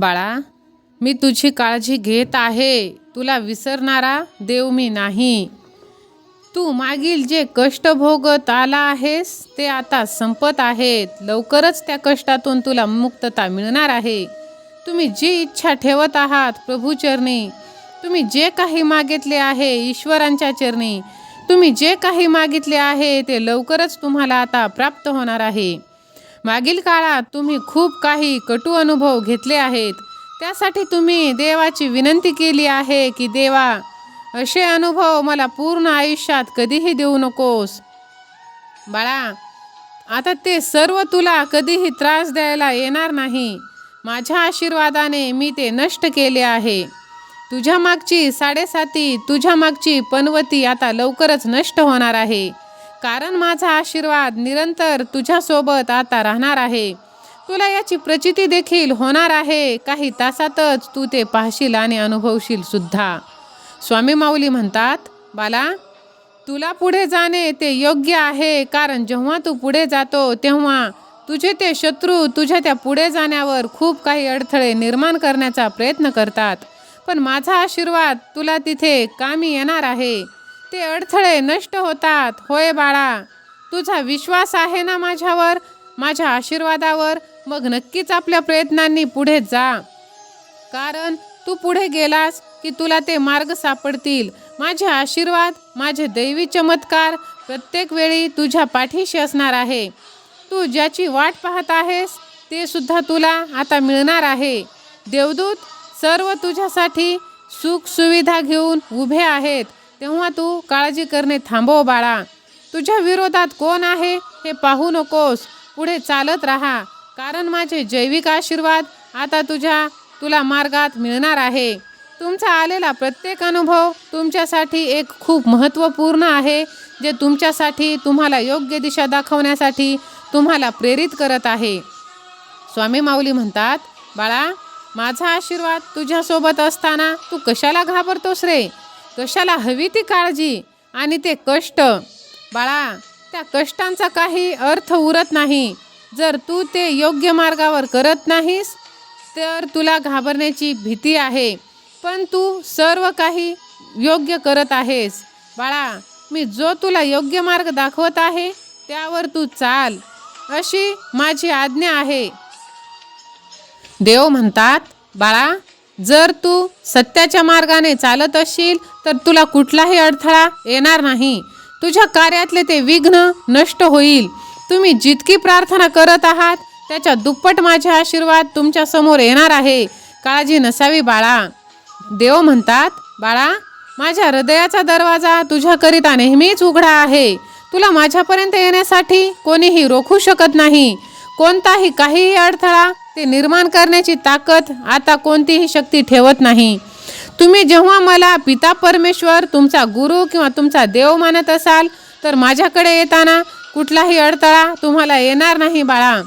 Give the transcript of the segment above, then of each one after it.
बाळा मी तुझी काळजी घेत आहे. तुला विसरणारा देव मी नाही. तू मागील जे कष्ट भोगत आला आहेस ते आता संपत आहेत. लवकरच त्या कष्टातून तुला मुक्तता मिळणार आहे. तुम्ही जी इच्छा ठेवत आहात प्रभूचरणी तुम्ही जे काही मागितले आहे ईश्वरांच्या चरणी तुम्ही जे काही मागितले आहे ते लवकरच तुम्हाला आता प्राप्त होणार आहे. मागील काळात तुम्ही खूप काही कटू अनुभव घेतले आहेत. त्यासाठी तुम्ही देवाची विनंती केली आहे की देवा असे अनुभव मला पूर्ण आयुष्यात कधीही देऊ नकोस. बाळा आता ते सर्व तुला कधीही त्रास द्यायला येणार नाही. माझ्या आशीर्वादाने मी ते नष्ट केले आहे. तुझ्या मागची साडेसाती तुझ्या मागची पनवती आता लवकरच नष्ट होणार आहे. कारण माझा आशीर्वाद निरंतर तुझ्यासोबत आता राहणार आहे. तुला याची प्रचिती देखील होणार आहे. काही तासातच तू ते पाहशील आणि अनुभवशील सुद्धा. स्वामी माऊली म्हणतात बाला तुला पुढे जाणे ते योग्य आहे. कारण जेव्हा तू पुढे जातो तेव्हा तुझे ते शत्रू तुझ्या त्या पुढे जाण्यावर खूप काही अडथळे निर्माण करण्याचा प्रयत्न करतात. पण माझा आशीर्वाद तुला तिथे कामी येणार आहे. ते अडथळे नष्ट होतात. होय बाळा तुझा विश्वास आहे ना माझ्यावर? माझ्या आशीर्वादावर? मग नक्कीच आपल्या प्रयत्नांनी पुढे जा. कारण तू पुढे गेलास की तुला ते मार्ग सापडतील. माझे आशीर्वाद माझे दैवी चमत्कार प्रत्येक वेळी तुझ्या पाठीशी असणार आहे. तू ज्याची वाट पाहत आहेस ते सुद्धा तुला आता मिळणार आहे. देवदूत सर्व तुझ्यासाठी सुख सुविधा घेऊन उभे आहेत. तेव्हा तू काळजी करणे थांबव बाळा. तुझ्या विरोधात कोण आहे हे पाहू नकोस. पुढे चालत राहा. कारण माझे जैविक आशीर्वाद आता तुझ्या तुला मार्गात मिळणार आहे. तुमचा आलेला प्रत्येक अनुभव तुमच्यासाठी एक खूप महत्त्वपूर्ण आहे जे तुमच्यासाठी तुम्हाला योग्य दिशा दाखवण्यासाठी तुम्हाला प्रेरित करत आहे. स्वामी माऊली म्हणतात बाळा माझा आशीर्वाद तुझ्यासोबत असताना तू कशाला घाबरतोस रे? कशाला हवी ती काळजी आणि ते कष्ट? बाळा त्या कष्टांचा काही अर्थ उरत नाही. जर तू ते योग्य मार्गावर करत नाहीस तर तुला घाबरण्याची भीती आहे. पण तू सर्व काही योग्य करत आहेस. बाळा मी जो तुला योग्य मार्ग दाखवत आहे त्यावर तू चाल. अशी माझी आज्ञा आहे. देव म्हणतात बाळा जर तू सत्याच्या मार्गाने चालत असशील तर तुला कुठलाही अडथळा येणार नाही. तुझ्या कार्यातले ते विघ्न नष्ट होईल. तुम्ही जितकी प्रार्थना करत आहात त्याच्या दुप्पट माझे आशीर्वाद तुमच्यासमोर येणार आहे. काळजी नसावी बाळा. देव म्हणतात बाळा माझ्या हृदयाचा दरवाजा तुझ्याकरिता नेहमीच उघडा आहे. तुला माझ्यापर्यंत येण्यासाठी कोणीही रोखू शकत नाही. कोणताही काहीही अडथळा ते निर्माण करण्याची ताकद आता कोणतीही शक्ती ठेवत नाही. तुम्ही जेव्हा मला पिता परमेश्वर तुमचा गुरु किंवा तुमचा देव मानत असाल तर माझ्याकडे येताना कुठलाही अडथळा तुम्हाला येणार नाही बाळा.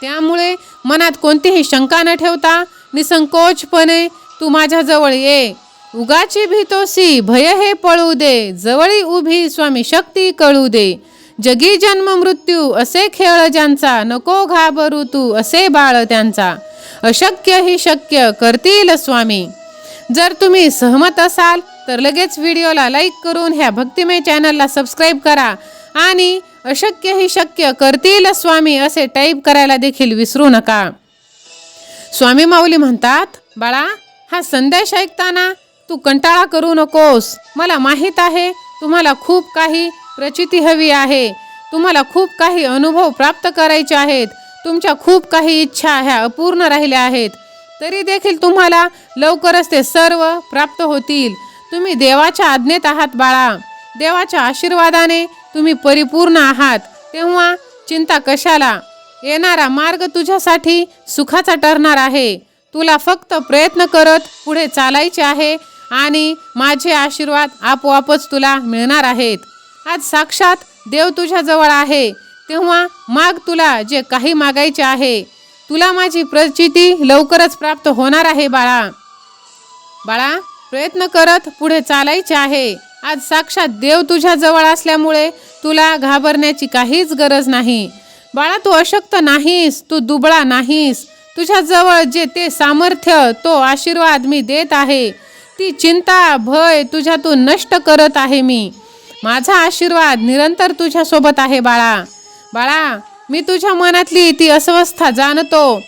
त्यामुळे मनात कोणतीही शंका न ठेवता निसंकोचपणे तू माझ्याजवळ ये. उगाची भीतोसी भय हे पळू दे. जवळी उभी स्वामी शक्ती कळू दे. जगी जन्म मृत्यू असे खेळ ज्यांचा नको घाबरू तू असे बाळ त्यांचा. अशक्य ही शक्य करतील स्वामी. जर तुम्ही सहमत असाल तर लगेच व्हिडिओला लाईक करून ह्या भक्तिमय चॅनलला सबस्क्राईब करा आणि अशक्य ही शक्य करतील स्वामी असे टाईप करायला देखील विसरू नका. स्वामी माऊली म्हणतात बाळा हा संदेश ऐकताना तू कंटाळा करू नकोस. मला माहीत आहे तुम्हाला खूप काही प्रचिती हवी आहे. तुम्हाला खूप काही अनुभव प्राप्त करायचे आहेत. तुमच्या खूप काही इच्छा ह्या अपूर्ण राहिल्या आहेत. तरी देखील तुम्हाला लवकरच ते सर्व प्राप्त होतील. तुम्ही देवाच्या आज्ञेत आहात बाळा. देवाच्या आशीर्वादाने तुम्ही परिपूर्ण आहात. तेव्हा चिंता कशाला? येणारा मार्ग तुझ्यासाठी सुखाचा ठरणार आहे. तुला फक्त प्रयत्न करत पुढे चालायचे आहे आणि माझे आशीर्वाद आपोआपच तुला मिळणार आहेत. आज साक्षात देव तुझ्याजवळ आहे. तेव्हा माग तुला जे काही मागायचे आहे. तुला माझी प्रचिती लवकरच प्राप्त होणार आहे बाळा. बाळा प्रयत्न करत पुढे चालायचे आहे. आज साक्षात देव तुझ्याजवळ असल्यामुळे तुला घाबरण्याची काहीच गरज नाही. बाळा तू अशक्त नाहीस तू दुबळा नाहीस. तुझ्याजवळ जे ते सामर्थ्य तो आशीर्वाद मी देत आहे. ती चिंता भय तुझ्यातून नष्ट करत आहे मी. माझा आशीर्वाद निरंतर तुझ्यासोबत आहे बाळा. बाळा मी तुझ्या मनातली ती अस्वस्था जाणतो.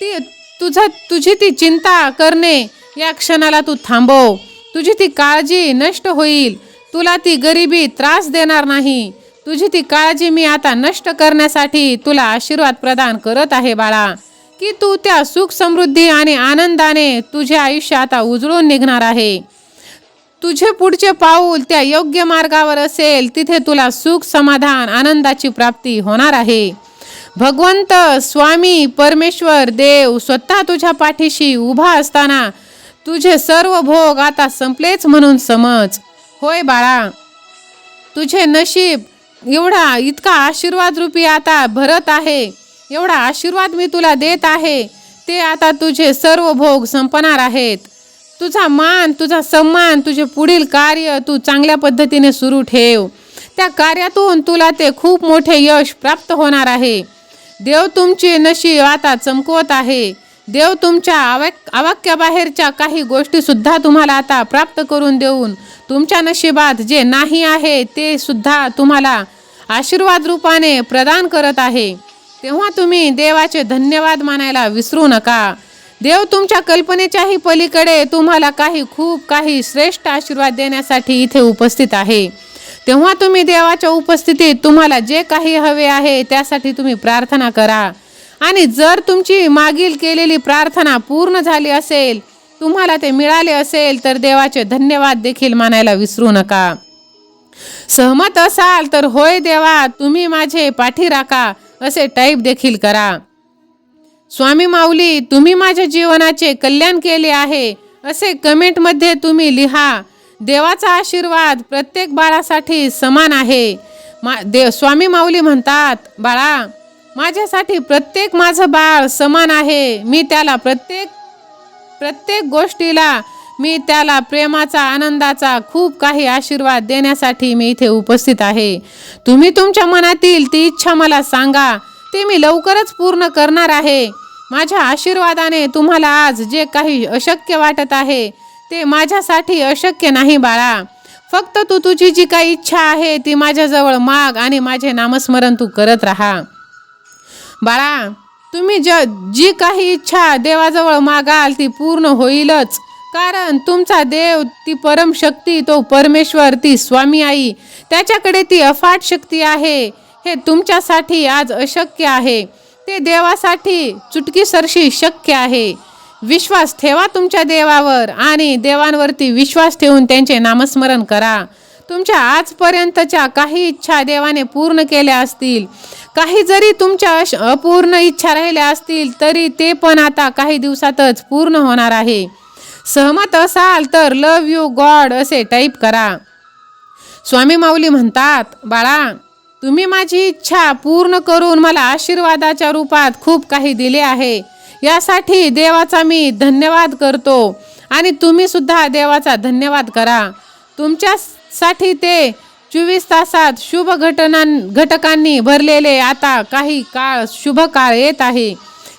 ती तुझा तुझी ती चिंता करणे या क्षणाला तू थांबव. तुझी ती काळजी नष्ट होईल. तुला ती गरिबी त्रास देणार नाही. तुझी ती काळजी मी आता नष्ट करण्यासाठी तुला आशीर्वाद प्रदान करत आहे बाळा. की तू त्या सुख समृद्धी आणि आनंदाने तुझे आयुष्य आता उजळून निघणार आहे. तुझे पुढचे पाऊल त्या योग्य मार्गावर असेल तिथे तुला सुख समाधान आनंदाची प्राप्ती होणार आहे. भगवंत स्वामी परमेश्वर देव स्वतः तुझ्या पाठीशी उभा असताना तुझे सर्व भोग आता संपलेच म्हणून समज. होय बाळा तुझे नशीब एवढा इतका आशीर्वाद रूपी आता भरत आहे एवढा आशीर्वाद मी तुला देत आहे ते आता तुझे सर्व भोग संपणार आहेत. तुझा मान तुझा सन्मान तुझे पुढील कार्य तू चांगल्या पद्धतीने सुरू ठेव. त्या कार्यातून तुला ते खूप मोठे यश प्राप्त होणार आहे. देव तुमचे नशीब आता चमकवत आहे. देव तुमच्या आवाक आवाक्याबाहेरच्या काही गोष्टीसुद्धा तुम्हाला आता प्राप्त करून देऊन तुमच्या नशिबात जे नाही आहे ते सुद्धा तुम्हाला आशीर्वाद रूपाने प्रदान करत आहे. तेव्हा तुम्ही देवाचे धन्यवाद मानायला विसरू नका. देव तुमच्या कल्पनेच्याही पलीकडे तुम्हाला काही खूप काही श्रेष्ठ आशीर्वाद देण्यासाठी इथे उपस्थित आहे. तेव्हा तुम्ही देवाच्या उपस्थितीत तुम्हाला जे काही हवे आहे त्यासाठी तुम्ही प्रार्थना करा. आणि जर तुमची मागील केलेली प्रार्थना पूर्ण झाली असेल तुम्हाला ते मिळाले असेल तर देवाचे धन्यवाद देखील मानायला विसरू नका. सहमत असाल तर होय देवा तुम्ही माझे पाठी राखा असे टाईप देखील करा. स्वामी माऊली तुम्ही माझ्या जीवनाचे कल्याण केले आहे असे कमेंटमध्ये तुम्ही लिहा. देवाचा आशीर्वाद प्रत्येक बाळासाठी समान आहे. मा देव स्वामी माऊली म्हणतात बाळा माझ्यासाठी प्रत्येक माझं बाळ समान आहे. मी त्याला प्रत्येक प्रत्येक गोष्टीला मी त्याला प्रेमाचा आनंदाचा खूप काही आशीर्वाद देण्यासाठी मी इथे उपस्थित आहे. तुम्ही तुमच्या मनातील ती इच्छा मला सांगा. ते मी लवकरच पूर्ण करणार आहे. माझ्या आशीर्वादाने तुम्हाला आज जे काही अशक्य वाटत आहे ते माझ्यासाठी अशक्य नाही बाळा. फक्त तू तुझी जी काही इच्छा आहे ती माझ्याजवळ माग आणि माझे नामस्मरण तू करत राहा. बाळा तुम्ही ज जी काही इच्छा देवाजवळ मागाल ती पूर्ण होईलच. कारण तुमचा देव ती परमशक्ती तो परमेश्वर ती स्वामी आई त्याच्याकडे ती अफाट शक्ती आहे. हे तुमच्यासाठी आज अशक्य आहे. ते देवासाठी चुटकीसरशी शक्य आहे. विश्वास ठेवा तुमच्या देवावर आणि देवांवरती विश्वास ठेवून त्यांचे नामस्मरण करा. तुमच्या आजपर्यंतच्या काही इच्छा देवाने पूर्ण केल्या असतील. काही जरी तुमच्या अश- अपूर्ण इच्छा राहिल्या असतील तरी ते पण आता काही दिवसातच पूर्ण होणार आहे. सहमत असाल तर लव यू गॉड असे टाईप करा. स्वामी माऊली म्हणतात बाळा तुम्ही माझी इच्छा पूर्ण करून मला आशीर्वादाच्या रूपात खूप काही दिले आहे. यासाठी देवाचा मी धन्यवाद करतो आणि तुम्ही सुद्धा देवाचा धन्यवाद करा. तुमच्यासाठी ते चोवीस तासात शुभ घटना घटकांनी भरलेले आता काही काळ शुभ काळ येत आहे.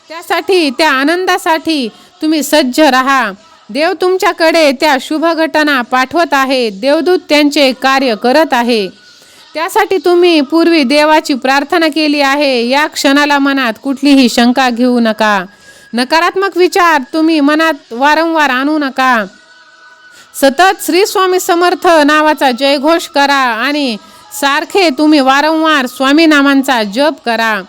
त्यासाठी त्या आनंदासाठी तुम्ही सज्ज राहा. देव तुमच्याकडे त्या शुभ घटना पाठवत आहे. देवदूत त्यांचे कार्य करत आहे. त्यासाठी तुम्ही पूर्वी देवाची प्रार्थना केली आहे. या क्षणाला मनात कुठलीही शंका घेऊ नका. नकारात्मक विचार तुम्ही मनात वारंवार आणू नका. सतत श्री स्वामी समर्थ नावाचा जयघोष करा आणि सारखे तुम्ही वारंवार स्वामी नामांचा जप करा.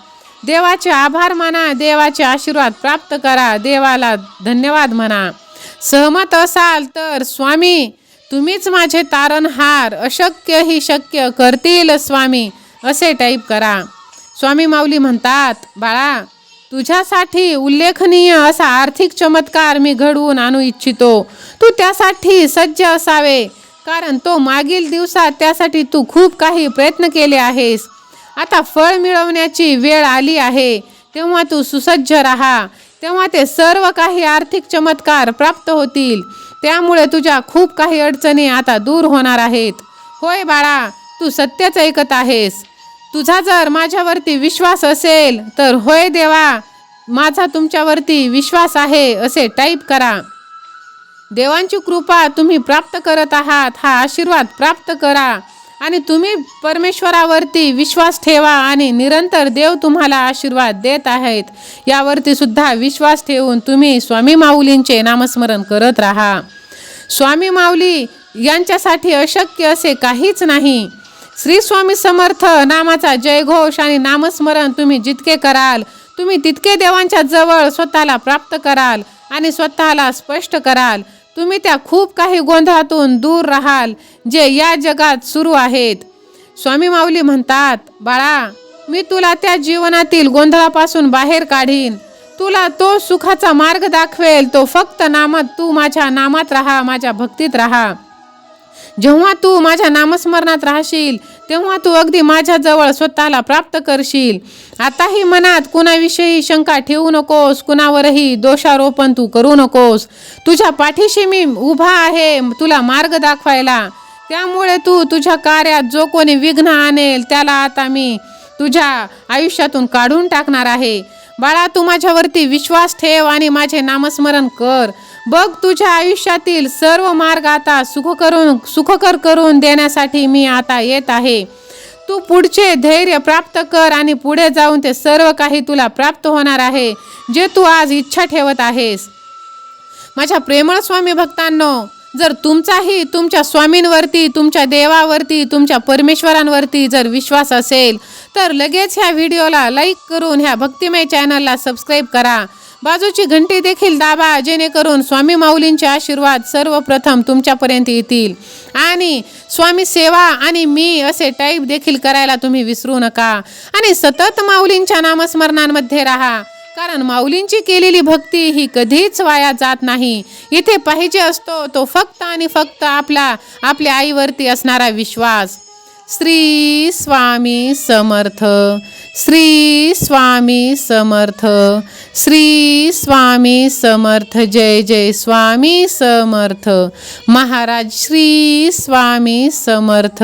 देवाचे आभार माना देवाचे आशीर्वाद प्राप्त करा. देवाला धन्यवाद म्हणा. सहमत असाल तर स्वामी तुम्हीच माझे तारणहार अशक्य ही शक्य करतील स्वामी असे टाईप करा. स्वामी माऊली म्हणतात बाळा तुझ्यासाठी उल्लेखनीय असा आर्थिक चमत्कार मी घडवून आणू इच्छितो. तू त्यासाठी सज्ज असावे कारण तो मागील दिवसात त्यासाठी तू खूप काही प्रयत्न केले आहेस. आता फळ मिळवण्याची वेळ आली आहे. तेव्हा तू सुसज्ज राहा. तेव्हा ते सर्व काही आर्थिक चमत्कार प्राप्त होतील. त्यामुळे तुझ्या खूप काही अडचणी आता दूर होणार आहेत. होय बाळा तू सत्यच ऐकत आहेस. तुझा जर माझ्यावरती विश्वास असेल तर होय देवा माझा तुमच्यावरती विश्वास आहे असे टाईप करा. देवांची कृपा तुम्ही प्राप्त करत आहात हा आशीर्वाद प्राप्त करा. आणि तुम्ही परमेश्वरावरती विश्वास ठेवा आणि निरंतर देव तुम्हाला आशीर्वाद देत आहेत. यावरती सुद्धा विश्वास ठेवून तुम्ही स्वामी माऊलींचे नामस्मरण करत राहा. स्वामी माऊली यांच्यासाठी अशक्य असे काहीच नाही. श्री स्वामी समर्थ नामाचा जयघोष आणि नामस्मरण तुम्ही जितके कराल तुम्ही तितके देवांच्या जवळ स्वतःला प्राप्त कराल आणि स्वतःला स्पष्ट कराल. तुम्ही त्या खूप काही गोंधळातून दूर राहाल जे या जगात सुरू आहेत. स्वामी माऊली म्हणतात बाळा मी तुला त्या जीवनातील गोंधळापासून बाहेर काढीन. तुला तो सुखाचा मार्ग दाखवेल तो फक्त नामात तू माझ्या नामात राहा माझ्या भक्तीत राहा. जेव्हा तू माझ्या नामस्मरणात राहशील तेव्हा तू अगदी माझ्याजवळ स्वतःला प्राप्त करशील. आताही मनात कुणाविषयी शंका ठेवू नकोस कुणावरही दोषारोपण तू करू नकोस. तुझ्या पाठीशी मी उभा आहे तुला मार्ग दाखवायला. त्यामुळे तू तुझ्या कार्यात जो कोणी विघ्न आणेल त्याला आता मी तुझ्या आयुष्यातून काढून टाकणार आहे. बाळा तू माझ्यावरती विश्वास ठेव आणि माझे नामस्मरण कर. बघ तुझ्या आयुष्यातील सर्व मार्ग आता सुख करून सुखकर करून देण्यासाठी मी आता येत आहे. तू पुढचे धैर्य प्राप्त कर आणि पुढे जाऊन ते सर्व काही तुला प्राप्त होणार आहे जे तू आज इच्छा ठेवत आहेस. माझ्या प्रेमळ स्वामी भक्तांनो जर तुमचाही तुमच्या स्वामींवरती तुमच्या देवावरती तुमच्या परमेश्वरांवरती जर विश्वास असेल तर लगेच ह्या व्हिडिओला लाईक करून ह्या भक्तिमय चॅनलला सबस्क्राईब करा. बाजूची घंटी देखील दाबा जेणेकरून स्वामी माऊलींचे आशीर्वाद सर्वप्रथम तुमच्यापर्यंत येतील. आणि स्वामी सेवा आणि मी असे टाईप देखील करायला तुम्ही विसरू नका. आणि सतत माऊलींच्या नामस्मरणांमध्ये राहा. कारण माऊलींची केलेली भक्ती ही कधीच वाया जात नाही. इथे पाहिजे असतो तो फक्त आणि फक्त आपला आपल्या आईवरती असणारा विश्वास. श्री स्वामी समर्थ श्री स्वामी समर्थ श्री स्वामी समर्थ जय जय स्वामी समर्थ. महाराज श्री स्वामी समर्थ.